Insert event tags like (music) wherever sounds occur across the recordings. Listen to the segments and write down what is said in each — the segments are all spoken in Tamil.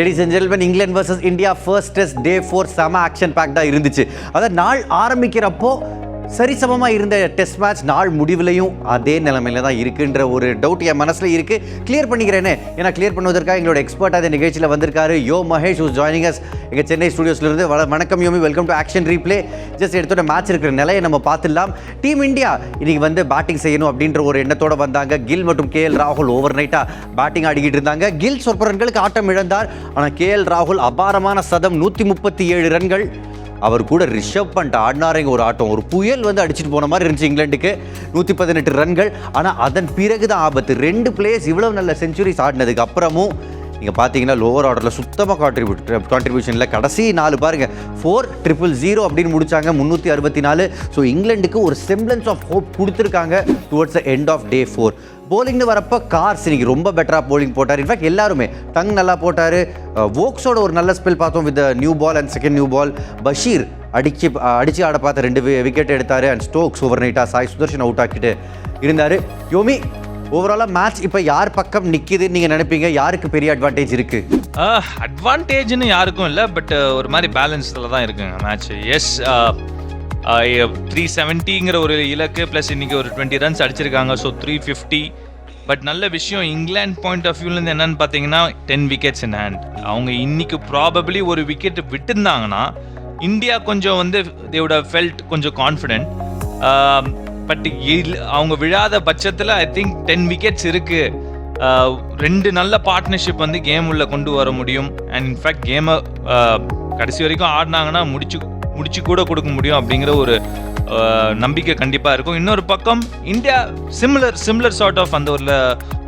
Ladies and gentlemen England versus India first test day four செம ஆக்ஷன் பேக்டாக இருந்துச்சு. அதாவது நாள் ஆரம்பிக்கிறப்போ சரிசமமாக இருந்த டெஸ்ட் மேட்ச் நாள் முடிவிலையும் அதே நிலைமையில தான் இருக்குன்ற ஒரு டவுட் என் மனசில் இருக்கு. கிளியர் பண்ணிக்கிறேனே. ஏன்னா கிளியர் பண்ணுவதற்காக எங்களோட எக்ஸ்பர்ட் அந்த நிகழ்ச்சியில் வந்திருக்காரு. யோ மகேஷ் ஹூஸ் ஜாயினிங் அஸ் எங்கள் சென்னை ஸ்டுடியோஸ்லேருந்து வள வணக்கம் யோமி welcome to action replay just எடுத்தோட match இருக்கிற நிலையை நம்ம பார்த்துடலாம். டீம் இந்தியா இன்னைக்கு வந்து பேட்டிங் செய்யணும் அப்படின்ற ஒரு எண்ணத்தோட வந்தாங்க. கில் மற்றும் கே எல் ராகுல் ஓவர் நைட்டாக பேட்டிங் ஆடிக்கிட்டு இருந்தாங்க. கில் சொற்ப ரன்களுக்கு ஆட்டம் இழந்தார். ஆனால் கே எல் ராகுல் அபாரமான சதம் நூற்றி முப்பத்தி ஏழு ரன்கள். அவர் கூட ரிஷப் பண்ட் ஆடினாருங்க ஒரு ஆட்டம். ஒரு புயல் வந்து அடிச்சிட்டு போன மாதிரி இருந்துச்சு இங்கிலாந்துக்கு. நூற்றி பதினெட்டு ரன்கள். ஆனால் அதன் பிறகு தான் ஆபத்து. ரெண்டு பிளேயர்ஸ் இவ்வளோ நல்ல செஞ்சுரிஸ் ஆடினதுக்கு அப்புறமும் நீங்கள் பார்த்தீங்கன்னா லோவர் ஆர்டரில் சுத்தமாக கான்ட்ரிபியூட் கான்ட்ரிபியூஷனில் கடைசி நாலு பாருங்கள் ஃபோர் ட்ரிபிள் ஜீரோ அப்படின்னு முடித்தாங்க முந்நூற்றி அறுபத்தி நாலு. ஸோ இங்கிலாண்டுக்கு ஒரு செம்பிளன்ஸ் ஆஃப் ஹோப் கொடுத்துருக்காங்க towards the end of day four போலிங்னு வரப்போ கார்ஸ் இன்றைக்கி ரொம்ப பெட்டராக போலிங் போட்டார். இன்ஃபேக்ட் எல்லாருமே. டங் நல்லா போட்டார். வோக்ஸோட ஒரு நல்ல ஸ்பெல் பார்த்தோம் with new ball and second new ball Bashir அடிச்சு அடிச்சு ஆட பார்த்த ரெண்டு விக்கெட் எடுத்தார் அண்ட் ஸ்டோக்ஸ் ஓவர் நைட்டாக சாய் சுதர்ஷன் அவுட் ஆக்கிட்டு இருந்தார். யோமி ஓவராலாக மேட்ச் இப்போ யார் பக்கம் நிற்கிதுன்னு நீங்கள் நினைப்பீங்க? யாருக்கு பெரிய அட்வான்டேஜ் இருக்குது அட்வான்டேஜ்னு யாருக்கும் இல்லை பட் ஒரு மாதிரி பேலன்ஸில் தான் இருக்குங்க மேட்ச் எஸ் த்ரீ செவன்ட்டிங்கிற ஒரு இலக்கு ப்ளஸ் இன்றைக்கி ஒரு டுவெண்ட்டி ரன்ஸ் அடிச்சிருக்காங்க. ஸோ த்ரீ ஃபிஃப்டி பட் நல்ல விஷயம் இங்கிலாந்து பாயிண்ட் ஆஃப் வியூலேருந்து என்னன்னு பார்த்தீங்கன்னா டென் விக்கெட்ஸ் இன் ஹேண்ட் அவங்க இன்னைக்கு ப்ராபபிளி ஒரு விக்கெட் விட்டுருந்தாங்கன்னா இந்தியா கொஞ்சம் வந்து தேவோட ஃபெல்ட் கொஞ்சம் கான்ஃபிடென்ட் um, பட் அவங்க விழாத பட்சத்தில் ஐ திங்க் டென் விக்கெட்ஸ் இருக்கு. Uh, ரெண்டு நல்ல பார்ட்னர்ஷிப் வந்து கேம் உள்ள கொண்டு வர முடியும். அண்ட் இன்ஃபேக்ட் கேமை கடைசி வரைக்கும் ஆடினாங்கன்னா முடிச்சு முடிச்சு கூட கொடுக்க முடியும் அப்படிங்கிற ஒரு நம்பிக்கை கண்டிப்பாக இருக்கும். இன்னொரு பக்கம் India similar similar sort of அந்த ஒரு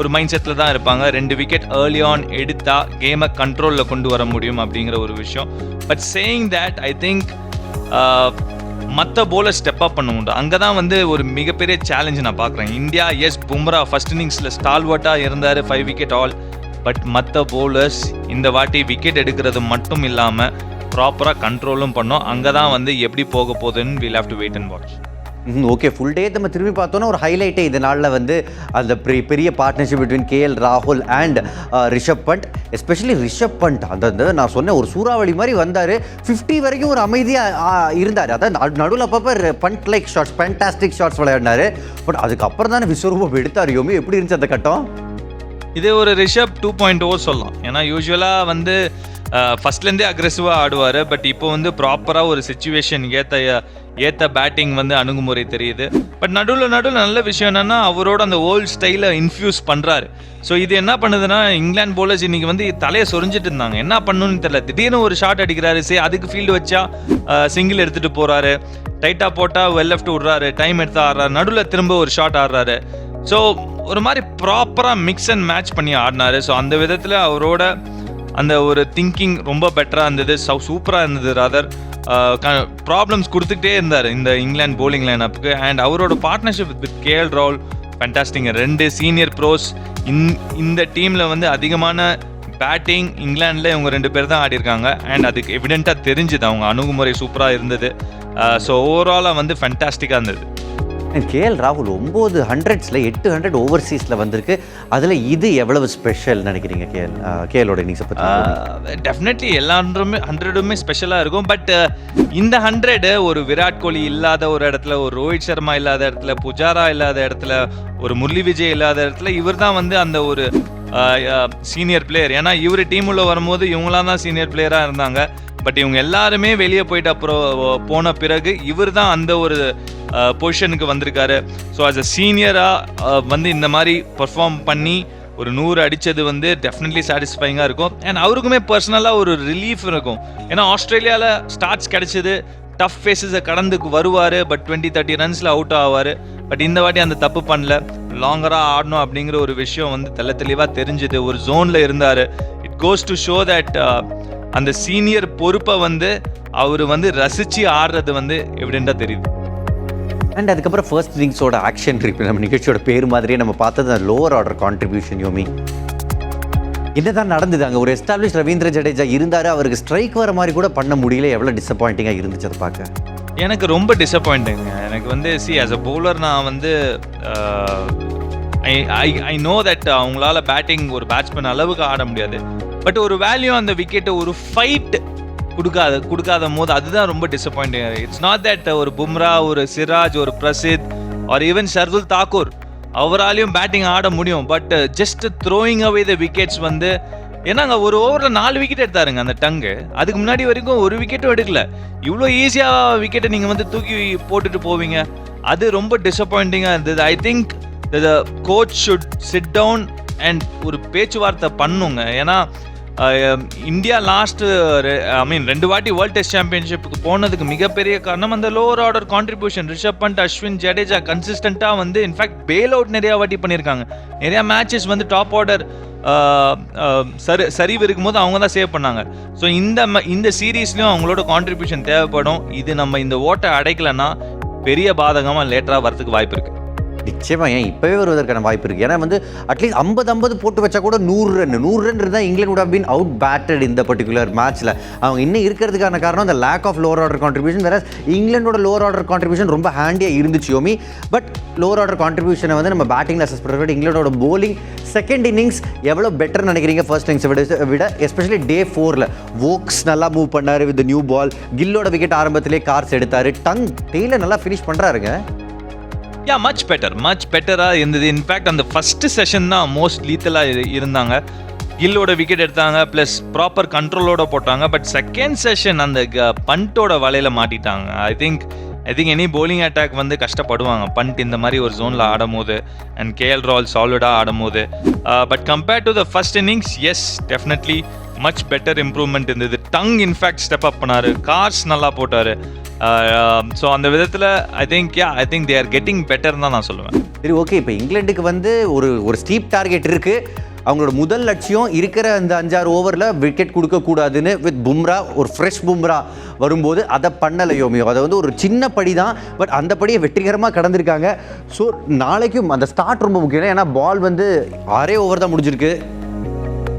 ஒரு மைண்ட் செட்டில் தான் இருப்பாங்க. ரெண்டு விக்கெட் ஏர்லி ஆன் எடுத்தால் கேமை கண்ட்ரோலில் கொண்டு வர முடியும் அப்படிங்கிற ஒரு விஷயம். But saying that I think மற்ற போலர் ஸ்டெப் அப் பண்ண உண்டு. அங்கே தான் வந்து ஒரு மிகப்பெரிய சேலஞ்சு நான் பார்க்குறேன். இந்தியா எஸ் பும்ரா ஃபர்ஸ்ட் இன்னிங்ஸில் ஸ்டால்வர்ட்டாக இருந்தார் ஃபைவ் விக்கெட் ஆல் பட் மற்ற போலர்ஸ் இந்த வாட்டி விக்கெட் எடுக்கிறது மட்டும் இல்லாமல் ப்ராப்பராக கண்ட்ரோலும் பண்ணோம். அங்கே தான் வந்து எப்படி போக போகுதுன்னு will have to wait and watch okay full day நம்ம திரும்பி பார்த்தோன்னா ஒரு ஹைலைட்டே இந்த நாளில் வந்து அந்த பெரிய பார்ட்னர்ஷிப் பிட்வீன் கேஎல் ராகுல் அண்ட் ரிஷப் பண்ட். எஸ்பெஷலி ரிஷப் பண்ட். அந்த அந்த நான் சொன்னேன் ஒரு சூறாவளி மாதிரி வந்தார். ஃபிஃப்டி வரைக்கும் ஒரு அமைதியாக இருந்தார். அதான் நடுவில் அப்பப்போ Pant like shots fantastic shots விளையாடினாரு. But அதுக்கப்புறம் தானே விஸ்வரூபம் எடுத்தார் யோமி. எப்படி இருந்துச்சு அந்த கட்டம்? இது ஒரு ரிஷப் டூ பாயிண்ட் ஓ சொல்லலாம். ஏன்னா யூஸ்வலாக வந்து ஃபர்ஸ்ட்லேருந்தே அக்ரெசிவாக ஆடுவார். பட் இப்போ வந்து ப்ராப்பராக ஒரு சுச்சுவேஷன் ஏற்ற ஏற்ற பேட்டிங் வந்து அணுகுமுறை தெரியுது. பட் நடுவில் நடுவில் நல்ல விஷயம் என்னென்னா அவரோட அந்த ஓல்ட் ஸ்டைலை இன்ஃப்யூஸ் பண்ணுறாரு ஸோ இது என்ன பண்ணுதுன்னா இங்கிலாந்து போலர்ஸ் இன்னைக்கு வந்து தலையை சொரிஞ்சிட்டு இருந்தாங்க. என்ன பண்ணணும்னு தெரியல. திடீர்னு ஒரு ஷாட் அடிக்கிறாரு. சரி அதுக்கு ஃபீல்டு வச்சா சிங்கிள் எடுத்துகிட்டு போகிறாரு டைட்டாக போட்டால் வெல் லெஃப்ட் விட்றாரு. டைம் எடுத்து ஆடுறாரு. நடுவில் திரும்ப ஒரு ஷாட் ஆடுறாரு. ஸோ ஒரு மாதிரி ப்ராப்பராக மிக்ஸ் அண்ட் மேட்ச் பண்ணி ஆடினாரு. ஸோ அந்த விதத்தில் அவரோட அந்த ஒரு திங்கிங் ரொம்ப பெட்டராக இருந்தது. சூப்பராக இருந்தது ராதர் ப்ராப்ளம்ஸ் கொடுத்துக்கிட்டே இருந்தார் இந்த இங்கிலாந்து போலிங் லைனப்புக்கு அண்ட் அவரோட partnership with KL Rahul fantastic ரெண்டு சீனியர் ப்ரோஸ் இந் இந்த டீமில் வந்து அதிகமான பேட்டிங் இங்கிலாண்டில் இவங்க ரெண்டு பேர் தான் ஆடிருக்காங்க அண்ட் அதுக்கு எவிடெண்ட்டாக தெரிஞ்சுது அவங்க அணுகுமுறை சூப்பராக இருந்தது. ஸோ ஓவராலாக வந்து ஃபென்டாஸ்டிக்காக இருந்தது. கேஎல் ராகுல் ஒம்பது ஹண்ட்ரட்ஸில் எட்டு ஹண்ட்ரட் ஓவர்சீஸில் வந்திருக்கு. அதில் இது எவ்வளவு ஸ்பெஷல் நினைக்கிறீங்க கேஎல் கேஎலோட இன்னிங்ஸை பற்றி டெஃபினெட்லி எல்லாருமே ஹண்ட்ரடுமே ஸ்பெஷலாக இருக்கும். பட் இந்த ஹண்ட்ரடு ஒரு விராட் கோலி இல்லாத ஒரு இடத்துல ஒரு ரோஹித் சர்மா இல்லாத இடத்துல புஜாரா இல்லாத இடத்துல ஒரு முரளி விஜய் இல்லாத இடத்துல இவர் தான் வந்து அந்த ஒரு சீனியர் பிளேயர் ஏன்னா இவர் டீம் உள்ள வரும்போது இவங்களாம் தான் சீனியர் பிளேயராக இருந்தாங்க. பட் இவங்க எல்லாருமே வெளியே போயிட்டு அப்புறம் போன பிறகு இவர் தான் அந்த ஒரு பொசிஷனுக்கு வந்திருக்காரு. ஸோ ஆஸ் அ சீனியராக வந்து இந்த மாதிரி பர்ஃபார்ம் பண்ணி ஒரு நூறு அடித்தது வந்து டெஃபினெட்லி சாட்டிஸ்ஃபைங்காக இருக்கும். அண்ட் அவருக்குமே பர்சனலாக ஒரு ரிலீஃப் இருக்கும். ஏன்னா ஆஸ்திரேலியாவில் ஸ்டார்ட்ஸ் கிடச்சிது. டஃப் ஃபேஸஸை கடந்து வருவார். பட் டுவெண்ட்டி தேர்ட்டி ரன்ஸில் அவுட் ஆவார். பட் இந்த வாட்டி அந்த தப்பு பண்ணல. லாங்கராக ஆடணும் அப்படிங்கிற ஒரு விஷயம் வந்து தெள்ள தெளிவாக தெரிஞ்சுது. ஒரு ஜோனில் இருந்தார். It goes to show that அந்த சீனியர் பொறுப்பை வந்து அவர் வந்து ரசித்து ஆடுறது வந்து எவிடெண்ட்டாக தெரியுது. அண்ட் அதுக்கப்புறம் ஃபர்ஸ்ட் இன்னிங்ஸோட ஆக்ஷன் ட்ரிப் நம்ம நிகழ்ச்சியோட பேர் மாதிரியே நம்ம பார்த்தது அந்த லோவர் ஆர்டர் கான்ட்ரிபியூஷன் யோமி என்னதான் நடந்தது அங்கே? ஒரு எஸ்டாப்ளிஷ் ரவீந்திர ஜடேஜா இருந்தார் அவருக்கு ஸ்ட்ரைக் வர மாதிரி கூட பண்ண முடியல. எவ்வளோ டிசப்பாயிண்டிங்காக இருந்துச்சு அதை பார்க்க. எனக்கு ரொம்ப டிசப்பாயிண்டிங்க எனக்கு வந்து சி ஆஸ் அ பவுலர் நான் வந்து I I I know that அவங்களால பேட்டிங் ஒரு பேட்ஸ்மேன் அளவுக்கு ஆட முடியாது. பட் ஒரு வேல்யூ அந்த விக்கெட்டை ஒரு ஃபைட் கொடுக்காத கொடுக்காத போது அதுதான் ரொம்ப டிசப்பாயிண்டிங் இட்ஸ் நாட் தட் ஒரு பும்ரா ஒரு சிராஜ் ஒரு பிரசித் ஆர் ஈவன் ஷர்துல் தாக்கூர் அவராலையும் பேட்டிங் ஆட முடியும். But just throwing away the wickets வந்து ஏன்னாங்க ஒரு ஓவரில் நாலு விக்கெட் எடுத்தாருங்க அந்த டங்கு. அதுக்கு முன்னாடி வரைக்கும் ஒரு விக்கெட்டும் எடுக்கல. இவ்வளோ ஈஸியாக விக்கெட்டை நீங்கள் வந்து தூக்கி போட்டுட்டு போவீங்க. அது ரொம்ப டிசப்பாயிண்டிங்காக இருந்தது. I think the coach should sit down and ஒரு பேச்சுவார்த்தை பண்ணுங்க. ஏன்னா இந்தியா லாஸ்ட் ஐ மீன் ரெண்டு வாட்டி வேர்ல்ட் டெஸ்ட் சாம்பியன்ஷிப்புக்கு போனதுக்கு மிகப்பெரிய காரணம் அந்த lower order contribution Rishabh Pant Ashwin Jadeja கன்சிஸ்டண்ட்டாக வந்து இன்ஃபேக்ட் பேல் அவுட் நிறையா வாட்டி பண்ணியிருக்காங்க. நிறையா மேட்சஸ் வந்து டாப் ஆர்டர் uh, uh, சரி சரிவு இருக்கும்போது அவங்க தான் சேவ் பண்ணாங்க. ஸோ இந்த ம- இந்த சீரீஸ்லையும் அவங்களோட கான்ட்ரிபியூஷன் தேவைப்படும். இது நம்ம இந்த ஓட்டை அடைக்கலைன்னா பெரிய பாதகமாக லேட்டராக வரதுக்கு வாய்ப்பு இருக்குது நிச்சயமா ஏன்? இப்பவே வருவதற்கான வாய்ப்பு இருக்கு. ஏன்னா வந்து அட்லீஸ்ட் ஐம்பது ஐம்பது போட்டு வச்சா கூட நூறு ரன் நூறு ரன் இருந்தால் England would been out batted இந்த பர்டிகுலர் மேட்ச்ல அவங்க இன்னும் இருக்கிறதுக்கான காரணம் அந்த lack of lower order contribution வேற இங்கிலாண்டோட லோவர் ஆர்டர் கான்ட்ரிபியூஷன் ரொம்ப ஹேண்டியாக இருந்துச்சு யோமி பட் லோவர் ஆர்டர் கான்ட்ரிபியூஷனை வந்து நம்ம பேட்டிங்கில் அசஸ் பண்ணுறத விட இங்கிலாண்டோட போலிங் செகண்ட் இன்னிங்ஸ் எவ்வளோ பெட்டர் நினைக்கிறீங்க ஃபர்ஸ்ட் இன்னிங்ஸை விட விட எஸ்பெஷலி டே ஃபோரில் வோக்ஸ் நல்லா மூவ் பண்ணார் வித் நியூ பால் கில்லோட விக்கெட் ஆரம்பத்திலே கார்ஸ் எடுத்தார். டங் டெய்லர் நல்லா ஃபினிஷ் பண்ணுறாருங்க யா மச் பெட்டர் மச் பெட்டராக இருந்தது. இன்ஃபேக்ட் அந்த ஃபஸ்ட்டு செஷன் தான் மோஸ்ட் லீத்தலாக இருந்தாங்க. கில்லோட விக்கெட் எடுத்தாங்க ப்ளஸ் ப்ராப்பர் கண்ட்ரோலோட போட்டாங்க. பட் செகண்ட் செஷன் அந்த பண்ட்டோட வலையில் மாட்டிட்டாங்க. I think I think any bowling attack வந்து கஷ்டப்படுவாங்க. பண்ட் இந்த மாதிரி ஒரு ஜோனில் ஆடும் போது அண்ட் கேஎல் ரால் சாலிடாக ஆடும் போது but compared to the first innings yes definitely much better improvement இருந்தது. Tongue in fact step up பண்ணாரு. கார்ஸ் நல்லா போட்டார். ஸோ uh, um, அந்த விதத்தில் I think yeah I think they are getting better தான் நான் சொல்லுவேன். சரி ஓகே இப்போ இங்கிலாண்டுக்கு வந்து ஒரு ஒரு ஸ்டீப் டார்கெட் இருக்கு. அவங்களோட முதல் லட்சியம் இருக்கிற அந்த அஞ்சாறு ஓவரில் விக்கெட் கொடுக்கக்கூடாதுன்னு வித் பும்ரா ஒரு ஃப்ரெஷ் பும்ரா வரும்போது அதை பண்ணலை யோமியோ அதை வந்து ஒரு சின்ன படி தான் பட் அந்த படியை வெற்றிகரமாக கடந்திருக்காங்க. ஸோ நாளைக்கும் அந்த ஸ்டார்ட் ரொம்ப முக்கியம். ஏன்னா பால் வந்து ஆறே ஓவர் தான் முடிஞ்சிருக்கு.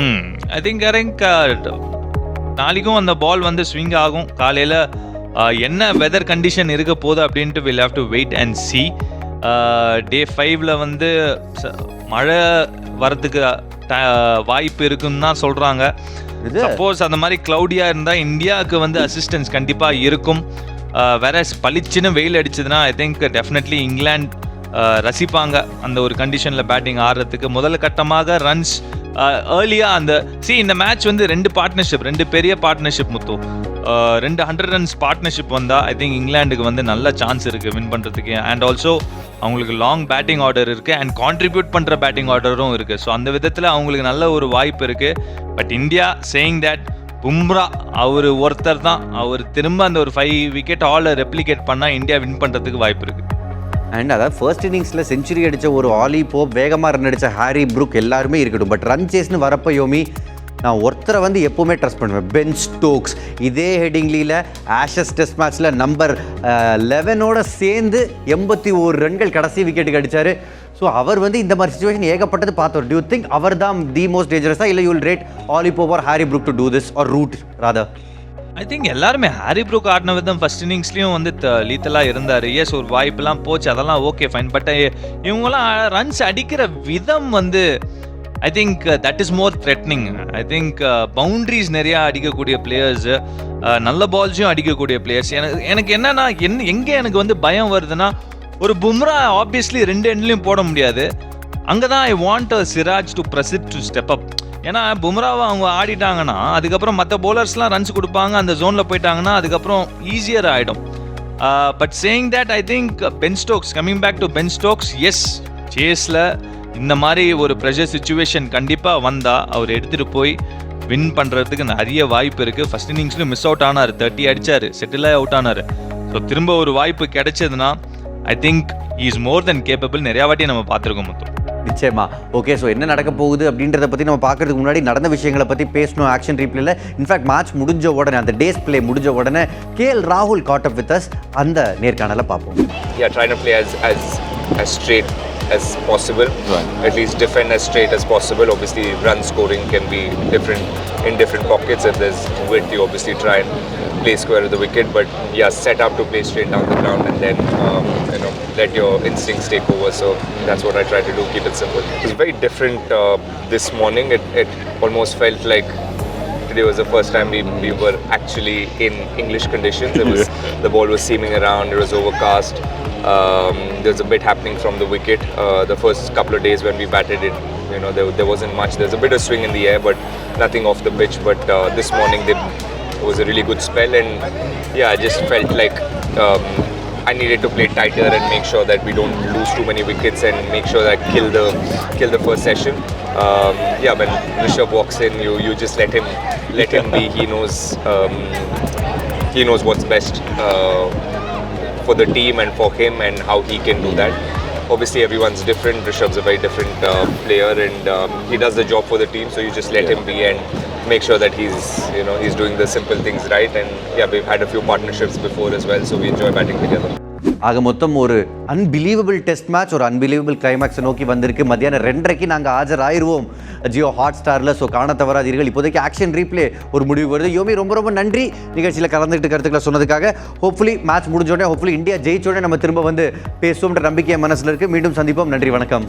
ம். ஐ திங்க் ஐ திங்க் நாளைக்கும் அந்த பால் வந்து ஸ்விங் ஆகும். காலையில் என்ன வெதர் கண்டிஷன் இருக்க போகுது அப்படின்ட்டு will have to wait and see day ஃபைவ்ல வந்து மழை வரதுக்கு வாய்ப்பு இருக்குன்னு தான் சொல்கிறாங்க சப்போஸ் அந்த மாதிரி க்ளவுடியாக இருந்தால் இந்தியாவுக்கு வந்து அசிஸ்டன்ஸ் கண்டிப்பாக இருக்கும். வேற பளிச்சுன்னு வெயில் அடிச்சதுன்னா ஐ திங்க் டெஃபினெட்லி இங்கிலாந்து ரசிப்பாங்க. அந்த ஒரு கண்டிஷனில் பேட்டிங் ஆடுறதுக்கு. முதல் கட்டமாக ரன்ஸ் ஏர்லியாக அந்த சி இந்த மேட்ச் வந்து ரெண்டு பார்ட்னர்ஷிப் ரெண்டு பெரிய பார்ட்னர்ஷிப் முத்து. ரெண்டு ஹண்ட்ரட் ரன்ஸ் பார்ட்னர்ஷிப் வந்தால் ஐ திங்க் இங்கிலாண்டுக்கு வந்து நல்ல சான்ஸ் இருக்குது வின் பண்ணுறதுக்கு அண்ட் ஆல்சோ அவங்களுக்கு லாங் பேட்டிங் ஆர்டர் இருக்குது அண்ட் கான்ட்ரிபியூட் பண்ணுற பேட்டிங் ஆர்டரும் இருக்குது ஸோ அந்த விதத்தில் அவங்களுக்கு நல்ல ஒரு வாய்ப்பு இருக்குது but India saying that Bumrah அவர் ஒருத்தர் தான். அவர் திரும்ப அந்த ஒரு ஃபைவ் விக்கெட் ஆலை ரெப்ளிகேட் பண்ணால் இந்தியா வின் பண்ணுறதுக்கு வாய்ப்பு இருக்குது அண்ட் அதாவது ஃபர்ஸ்ட் இன்னிங்ஸில் செஞ்சுரி அடித்த ஒரு ஆலி போப் வேகமாக ரன் அடித்த ஹாரி ப்ரூக் எல்லாருமே இருக்கட்டும். பட் ரன் சேஸ்னு வரப்போ யோமி நான் ஒருத்தரை வந்து எப்போவுமே ட்ரஸ்ட் பண்ணுவேன். பென் ஸ்டோக்ஸ் இதே ஹெடிங்லியில் ஆஷஸ் டெஸ்ட் மேட்ச்சில் நம்பர் லெவனோட சேர்ந்து எண்பத்தி ஓரு ரன்கள் கடைசி விக்கெட்டுக்கு அடித்தார் ஸோ அவர் வந்து இந்த மாதிரி சுச்சுவேஷன் ஏகப்பட்டது பார்த்தோம் டியூ திங்க் அவர் தான் தி மோஸ்ட் டேஞ்சரஸாக இல்லை you'll rate Ollie Pope or Harry Brook to do this or Root rather I think எல்லாருமே ஹாரி ப்ரூக் ஆடின விதம் ஃபர்ஸ்ட் இன்னிங்ஸ்லையும் வந்து லீத்தலாக இருந்தார். எஸ் ஒரு வாய்ப்பெல்லாம் போச்சு. அதெல்லாம் ஓகே ஃபைன் பட் இவங்கெல்லாம் ரன்ஸ் அடிக்கிற விதம் வந்து I think that is more threatening I think boundaries நிறையா அடிக்கக்கூடிய பிளேயர்ஸ் நல்ல பால்ஸையும் அடிக்கக்கூடிய பிளேயர்ஸ் எனக்கு எனக்கு என்னன்னா என் எங்கே எனக்கு வந்து பயம் வருதுன்னா ஒரு பும்ரா ஆப்வியஸ்லி ரெண்டு எண்ட்லையும் போட முடியாது. அங்கே தான் I want Siraj to Prasidh to step up ஏன்னா பும்ராவை அவங்க ஆடிட்டாங்கன்னா அதுக்கப்புறம் மற்ற பவுலர்ஸ்லாம் ரன்ஸ் கொடுப்பாங்க அந்த ஜோனில் போயிட்டாங்கன்னா அதுக்கப்புறம் ஈஸியர் ஆகிடும் but saying that I think Ben Stokes coming back to Ben Stokes yes சேஸில் இந்த மாதிரி ஒரு ப்ரெஷர் சுச்சுவேஷன் கண்டிப்பாக வந்தால் அவர் எடுத்துகிட்டு போய் வின் பண்ணுறதுக்கு நிறைய வாய்ப்பு இருக்குது ஃபஸ்ட் இன்னிங்ஸ்லையும் மிஸ் அவுட் ஆனார் தேர்ட்டி அடிச்சார் செட்டிலாக அவுட் ஆனார். ஸோ திரும்ப ஒரு வாய்ப்பு கிடைச்சதுன்னா I think is more than capable நிறையா வாட்டி நம்ம பார்த்துருக்கோம் மொத்தம். நிச்சயமா. ஓகே ஸோ என்ன நடக்க போகுது அப்படின்றத பற்றி நம்ம பார்க்கறதுக்கு முன்னாடி நடந்த விஷயங்களை பற்றி பேசணும் ஆக்ஷன் ரீப்ளேல இன்ஃபேக்ட் மேட்ச் முடிஞ்ச உடனே அந்த டேஸ் பிளே முடிஞ்ச உடனே கேஎல் ராகுல் காட் அப் வித் அஸ் அந்த நேர்காணலை பார்ப்போம். Yeah, trying to play as as as straight. As possible. At least defend as straight as possible. Obviously, run scoring can be different in different pockets. If there's width, you obviously try and play square with the wicket, but yeah, set up to play straight down the ground and then um, you know let your instincts take over. So that's what I try to do. Keep it simple. It was very different uh, this morning. It, it almost felt like today was the first time we, we were actually in English conditions. It was (laughs) the ball was seaming around. It was overcast. Um, there's a bit happening from the wicket. Uh, the first couple of days when we batted it, you know, there, there wasn't much. There's a bit of swing in the air, but nothing off the pitch. But uh, this morning they, it was a really good spell, and yeah, I just felt like. Um, I needed to play tighter and make sure that we don't lose too many wickets and make sure that I kill the kill the first session. Um, yeah, when Rishabh walks in, you you just let him let him be. He knows um, he knows what's best uh, for the team and for him and how he can do that. Obviously, everyone's different. Rishabh's a very different uh, player, and um, he does the job for the team. So you just let him be and make sure that he's you know he's doing the simple things right. And yeah, we've had a few partnerships before as well, so we enjoy batting together. ஆக மொத்தம் ஒரு அன்பிலீவபிள் டெஸ்ட் மேட்ச் ஒரு அன்பிலீவபிள் கிளைமேக்ஸை நோக்கி வந்திருக்கு. மத்தியானம் ரெண்டரைக்கு நாங்கள் ஆஜராயிருவோம். ஜியோ ஹாட் ஸ்டாரில் ஸோ காண தவறாதீர்கள். இப்போதைக்கு ஆக்ஷன் ரீப்ளே ஒரு முடிவு வருது. யோமி ரொம்ப ரொம்ப நன்றி. நிகழ்ச்சியில் கலந்துக்கிட்டு கருத்துக்களை சொன்னதுக்காக. ஹோப்ஃபுல்லி மேட்ச் முடிஞ்சோடனே ஹோப்ஃபுல்லி இந்தியா ஜெயிச்சோடனே நம்ம திரும்ப வந்து பேசுவோம்ன்ற நம்பிக்கை மனசில் இருக்குது மீண்டும் சந்திப்போம். நன்றி வணக்கம்.